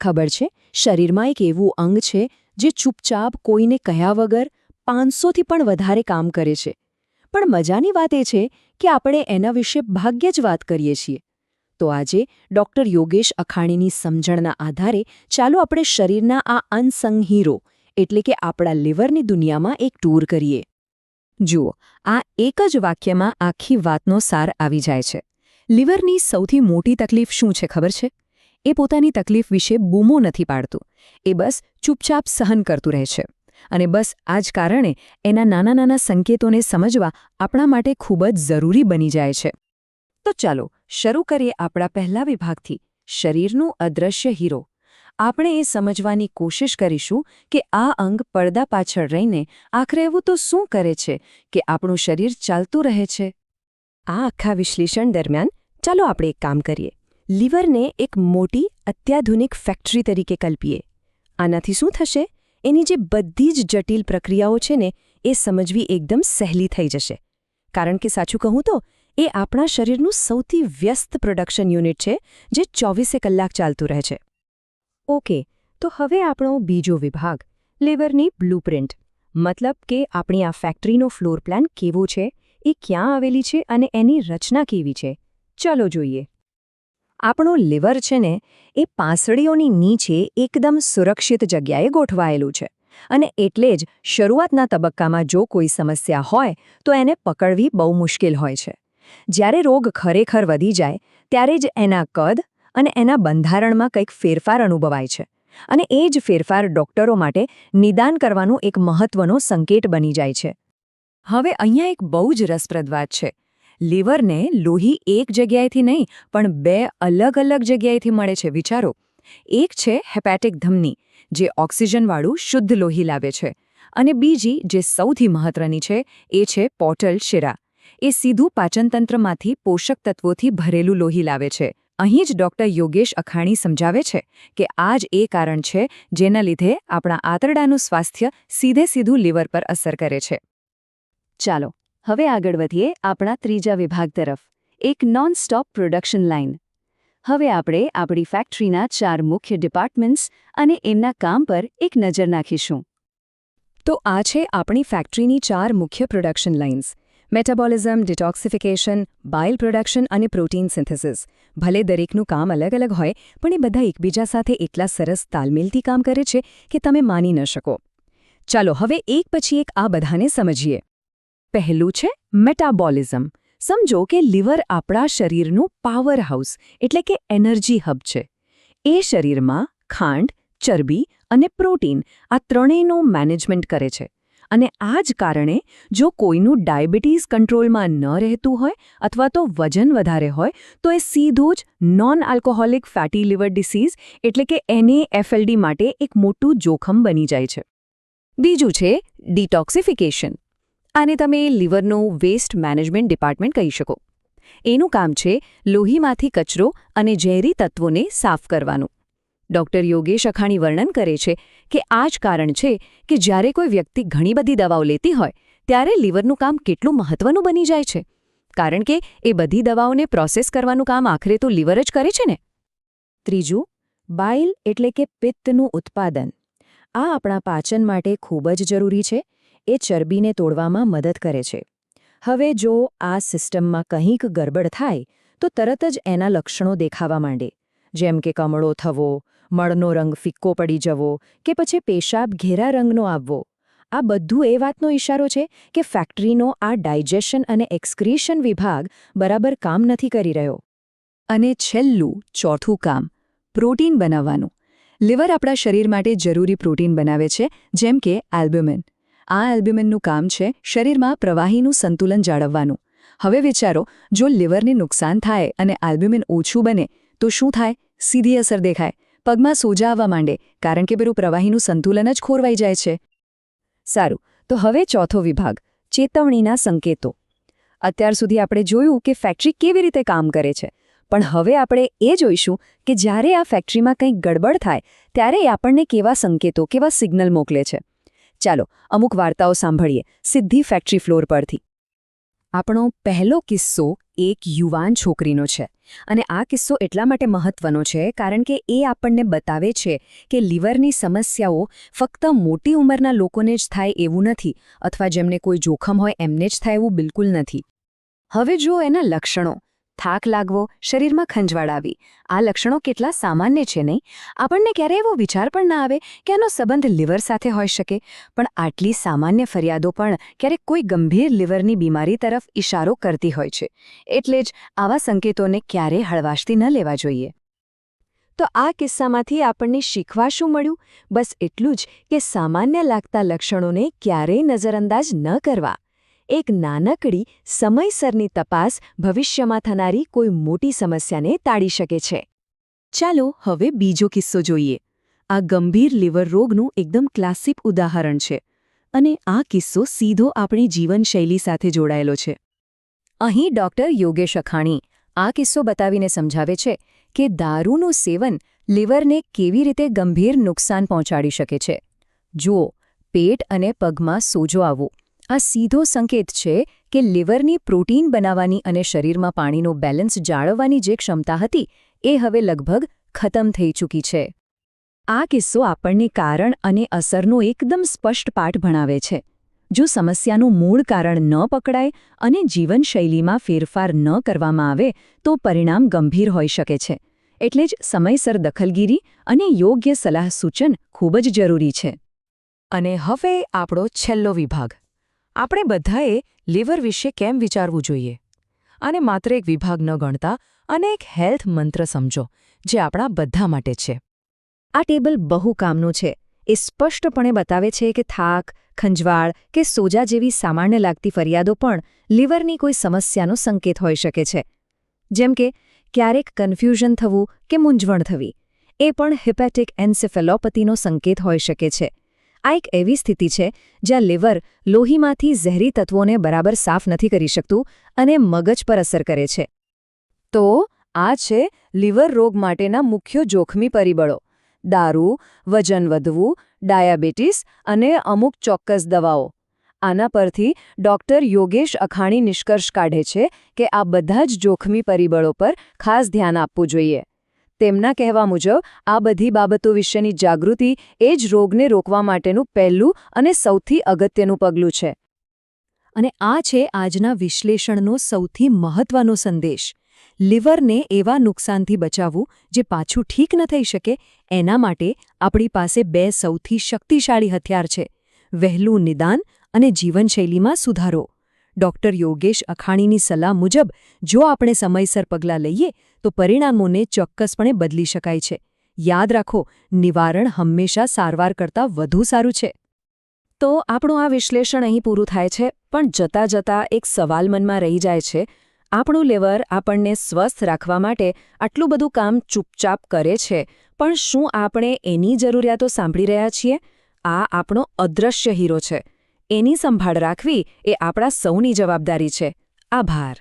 ખબર છે? શરીરમાં એક એવું અંગ છે જે ચૂપચાપ કોઈને કહ્યા વગર પાંચસોથી પણ વધારે કામ કરે છે. પણ મજાની વાત એ છે કે આપણે એના વિશે ભાગ્યે જ વાત કરીએ છીએ. તો આજે ડૉક્ટર યોગેશ અખાણીની સમજણના આધારે ચાલો આપણે શરીરના આ અનસંગ હીરો, એટલે કે આપણા લીવરની દુનિયામાં એક ટૂર કરીએ. જુઓ, આ એક જ વાક્યમાં આખી વાતનો સાર આવી જાય છે. લીવરની સૌથી મોટી તકલીફ શું છે ખબર છે? એ પોતાની તકલીફ વિશે બૂમો નથી પાડતું. એ બસ ચૂપચાપ સહન કરતું રહે છે. અને બસ આ જ કારણે એના નાના નાના સંકેતોને સમજવા આપણા માટે ખૂબ જ જરૂરી બની જાય છે. તો ચાલો શરૂ કરીએ આપણા પહેલા વિભાગથી. શરીરનું અદૃશ્ય હીરો. આપણે એ સમજવાની કોશિશ કરીશું કે આ અંગ પડદા પાછળ રહીને આખરે એવું તો શું કરે છે કે આપણું શરીર ચાલતું રહે છે? આ આખા વિશ્લેષણ દરમિયાન ચાલો આપણે એક કામ કરીએ. લીવરને એક મોટી અત્યાધુનિક ફેક્ટરી તરીકે કલ્પીએ. આનાથી શું થશે? એની જે બધી જ જટિલ પ્રક્રિયાઓ છે ને, એ સમજવી એકદમ સહેલી થઈ જશે. કારણ કે સાચું કહું તો, એ આપણા શરીરનું સૌથી વ્યસ્ત પ્રોડક્શન યુનિટ છે, જે ચોવીસે કલાક ચાલતું રહે છે. ઓકે, તો હવે આપણો બીજો વિભાગ, લેવરની બ્લુપ્રિન્ટ. મતલબ કે આપણી આ ફેક્ટરીનો ફ્લોર પ્લાન કેવો છે, એ ક્યાં આવેલી છે અને એની રચના કેવી છે? ચલો જોઈએ. આપણો લીવર છે ને, એ પાંસળીઓની નીચે એકદમ સુરક્ષિત જગ્યાએ ગોઠવાયેલું છે. અને એટલે જ શરૂઆતના તબક્કામાં જો કોઈ સમસ્યા હોય, તો એને પકડવી બહુ મુશ્કેલ હોય છે. જ્યારે રોગ ખરેખર વધી જાય, ત્યારે જ એના કદ અને એના બંધારણમાં કંઈક ફેરફાર અનુભવાય છે. અને એ જ ફેરફાર ડોક્ટરો માટે નિદાન કરવાનું એક મહત્વનો સંકેત બની જાય છે. હવે અહીંયા એક બહુ જ રસપ્રદ વાત છે. લીવરને લોહી એક જગ્યાએથી નહીં, પણ બે અલગ અલગ જગ્યાએથી મળે છે. વિચારો, એક છે હેપેટિક ધમની, જે ઓક્સિજનવાળું શુદ્ધ લોહી લાવે છે. અને બીજી, જે સૌથી મહત્વની છે, એ છે પોર્ટલ શિરા. એ સીધું પાચનતંત્રમાંથી પોષક તત્વોથી ભરેલું લોહી લાવે છે. અહીં જ ડૉક્ટર યોગેશ અખાણી સમજાવે છે કે આ જ એ કારણ છે જેના લીધે આપણા આંતરડાનું સ્વાસ્થ્ય સીધે સીધું લીવર પર અસર કરે છે. ચાલો હવે આગળ વધીએ આપણા ત્રીજા વિભાગ તરફ. એક નોન સ્ટોપ પ્રોડક્શન લાઇન હવે આપણે આપણી ફેક્ટરીના ચાર મુખ્ય ડિપાર્ટમેન્ટ્સ અને એમના કામ પર એક નજર નાખીશું. તો આ છે આપણી ફેક્ટરીની ચાર મુખ્ય production lines metabolism detoxification bile production અને પ્રોટીન સિન્થેસિસ ભલે દરેકનું કામ અલગ અલગ હોય, પણ એ બધા એકબીજા સાથે એટલા સરસ તાલમેલથી કામ કરે છે કે તમે માની ન શકો. ચાલો હવે એક પછી એક આ બધાને સમજીએ. પહેલું છે મેટાબોલિઝમ સમજો કે લીવર આપણા શરીરનું પાવર હાઉસ એટલે કે એનર્જી હબ છે. એ શરીરમાં ખાંડ, ચરબી અને પ્રોટીન આ ત્રણેયનું મેનેજમેન્ટ કરે છે. અને આ જ કારણે જો કોઈનું ડાયાબિટીસ કંટ્રોલમાં ન રહેતું હોય અથવા તો વજન વધારે હોય, તો એ સીધું જ non alcoholic fatty liver disease એટલે કે એનએએફએલડી માટે એક મોટું જોખમ બની જાય છે. બીજું છે ડિટોક્સિફિકેશન આને તમે લિવરનું વેસ્ટ મેનેજમેન્ટ ડિપાર્ટમેન્ટ કહી શકો. એનું કામ છે લોહીમાંથી કચરો અને ઝેરી તત્વોને સાફ કરવાનું. ડોક્ટર યોગેશ અખાણી વર્ણન કરે છે કે આ જ કારણ છે કે જ્યારે કોઈ વ્યક્તિ ઘણી બધી દવાઓ લેતી હોય, ત્યારે લિવરનું કામ કેટલું મહત્વનું બની જાય છે. કારણ કે એ બધી દવાઓને પ્રોસેસ કરવાનું કામ આખરે તો લિવર જ કરે છે ને. ત્રીજું, બાઇલ એટલે કે પિત્તનું ઉત્પાદન. આ આપણા પાચન માટે ખૂબ જ જરૂરી છે એ ચરબીને તોડવામાં મદદ કરે છે. હવે જો આ સિસ્ટમમાં કંઈક ગરબડ થાય, તો તરત જ એના લક્ષણો દેખાવા માંડે. જેમ કે કમળો થવો, મળનો રંગ ફિક્કો પડી જવો કે પછી પેશાબ ઘેરા રંગનો આવવો. આ બધું એ વાતનો ઇશારો છે કે ફેક્ટરીનો આ ડાયજેશન અને એક્સક્રીશન વિભાગ બરાબર કામ નથી કરી રહ્યો. અને છેલ્લું, ચોથું કામ, પ્રોટીન બનાવવાનું. લિવર આપણા શરીર માટે જરૂરી પ્રોટીન બનાવે છે, જેમ કે એલ્બ્યુમિન આ એલ્બ્યુમિનનું કામ છે શરીરમાં પ્રવાહીનું સંતુલન જાળવવાનું. હવે વિચારો, જો લિવરને નુકસાન થાય અને એલ્બ્યુમિન ઓછું બને, તો શું થાય? સીધી અસર દેખાય. પગમાં સોજા આવવા માંડે, કારણ કે પેલું પ્રવાહીનું સંતુલન જ ખોરવાઈ જાય છે. સારું, તો હવે ચોથો વિભાગ, ચેતવણીના સંકેતો. અત્યાર સુધી આપણે જોયું કે ફેક્ટરી કેવી રીતે કામ કરે છે. પણ હવે આપણે એ જોઈશું કે જ્યારે આ ફેક્ટરીમાં કંઈક ગડબડ થાય, ત્યારે એ આપણને કેવા સંકેતો, કેવા સિગ્નલ મોકલે છે. ચાલો, અમુક વાર્તાઓ સાંભળીએ. સિદ્ધિ ફેક્ટરી ફ્લોર પરથી. આપણો પહેલો કિસ્સો એક યુવાન છોકરીનો છે. અને આ કિસ્સો એટલા માટે મહત્વનો છે કારણ કે એ આપણને બતાવે છે કે લીવરની સમસ્યાઓ ફક્ત મોટી ઉંમરના લોકોને જ થાય એવું નથી અથવા જેમને કોઈ જોખમ હોય એમને જ થાય એવું બિલકુલ નથી. હવે જો એના લક્ષણો. થાક લાગવો, શરીરમાં ખંજવાળ આવી. આ લક્ષણો કેટલા સામાન્ય છે નહીં? આપણને ક્યારે એવો વિચાર પણ ના આવે કે આનો સંબંધ લીવર સાથે હોઈ શકે. પણ આટલી સામાન્ય ફરિયાદો પણ ક્યારેક કોઈ ગંભીર લીવરની બીમારી તરફ ઇશારો કરતી હોય છે. એટલે જ આવા સંકેતોને ક્યારેય હળવાશથી ન લેવા જોઈએ. તો આ કિસ્સામાંથી આપણને શીખવા શું મળ્યું? બસ એટલું જ કે સામાન્ય લાગતા લક્ષણોને ક્યારેય નજરઅંદાજ ન કરવા. એક નાનકડી, સમયસરની તપાસ ભવિષ્યમાં થનારી કોઈ મોટી સમસ્યાને ટાળી શકે છે. ચાલો હવે બીજો કિસ્સો જોઈએ. આ ગંભીર લીવર રોગનું એકદમ ક્લાસિક ઉદાહરણ છે અને આ કિસ્સો સીધો આપણી જીવનશૈલી સાથે જોડાયેલો છે. અહીં ડોક્ટર યોગેશ અખાણી આ કિસ્સો બતાવીને સમજાવે છે કે દારૂનું સેવન લીવરને કેવી રીતે ગંભીર નુકસાન પહોંચાડી શકે છે. જુઓ, પેટ અને પગમાં સોજો આવવો આ સીધો સંકેત છે કે લીવરની પ્રોટીન બનાવવાની અને શરીરમાં પાણીનો બેલેન્સ જાળવવાની જે ક્ષમતા હતી, એ હવે લગભગ ખતમ થઈ ચૂકી છે. આ કિસ્સો આપણને કારણ અને અસરનો એકદમ સ્પષ્ટ પાઠ ભણાવે છે. જો સમસ્યાનું મૂળ કારણ ન પકડાય અને જીવનશૈલીમાં ફેરફાર ન કરવામાં આવે, તો પરિણામ ગંભીર હોઈ શકે છે. એટલે જ સમયસર દખલગીરી અને યોગ્ય સલાહ સૂચન ખૂબ જ જરૂરી છે. અને હવે આપણો છેલ્લો વિભાગ. આપણે બધાએ લીવર વિશે કેમ વિચારવું જોઈએ? અને માત્ર એક વિભાગ ન ગણતા, અને એક હેલ્થ મંત્ર સમજો, જે આપણા બધા માટે છે. આ ટેબલ બહુ કામનું છે. એ સ્પષ્ટપણે બતાવે છે કે થાક, ખંજવાળ કે સોજા જેવી સામાન્ય લાગતી ફરિયાદો પણ લીવરની કોઈ સમસ્યાનો સંકેત હોઈ શકે છે. જેમ કે, ક્યારેક કન્ફ્યુઝન થવું કે મૂંઝવણ થવી, એ પણ હિપેટિક એન્સેફેલોપથીનો સંકેત હોઈ શકે છે. આ એક એવી સ્થિતિ છે, જ્યાં લીવર લોહીમાંથી ઝેરી તત્વોને બરાબર સાફ નથી કરી શકતું અને મગજ પર અસર કરે છે. તો આ છે લીવર રોગ માટેના મુખ્ય જોખમી પરિબળો. દારૂ, વજન વધવું, ડાયાબિટીસ અને અમુક ચોક્કસ દવાઓ. આના પરથી ડોક્ટર યોગેશ અખાણી નિષ્કર્ષ કાઢે છે કે આ બધા જ જોખમી પરિબળો પર ખાસ ધ્યાન આપવું જોઈએ. તેમના કહેવા મુજબ, આ બધી બાબતો વિશેની જાગૃતિ એ જ રોગને રોકવા માટેનું પહેલું અને સૌથી અગત્યનું પગલું છે. અને આ છે આજના વિશ્લેષણનો સૌથી મહત્વનો સંદેશ. લીવરને એવા નુકસાનથી બચાવવું જે પાછું ઠીક ન થઈ શકે, એના માટે આપણી પાસે બે સૌથી શક્તિશાળી હથિયાર છે. વહેલું નિદાન અને જીવનશૈલીમાં સુધારો. ડોક્ટર યોગેશ અખાણીની સલાહ મુજબ, જો આપણે સમયસર પગલાં લઈએ, તો પરિણામોને ચોક્કસપણે બદલી શકાય છે. યાદ રાખો, નિવારણ હંમેશા સારવાર કરતાં વધુ સારું છે. તો આપણું આ વિશ્લેષણ અહીં પૂરું થાય છે, પણ જતાં જતાં એક સવાલ મનમાં રહી જાય છે. આપણું લેવર આપણને સ્વસ્થ રાખવા માટે આટલું બધું કામ ચૂપચાપ કરે છે, પણ શું આપણે એની જરૂરિયાતો સાંભળી રહ્યા છીએ? આ આપણો અદૃશ્ય હીરો છે. એની સંભાળ રાખવી એ આપણા સૌની જવાબદારી છે. આભાર.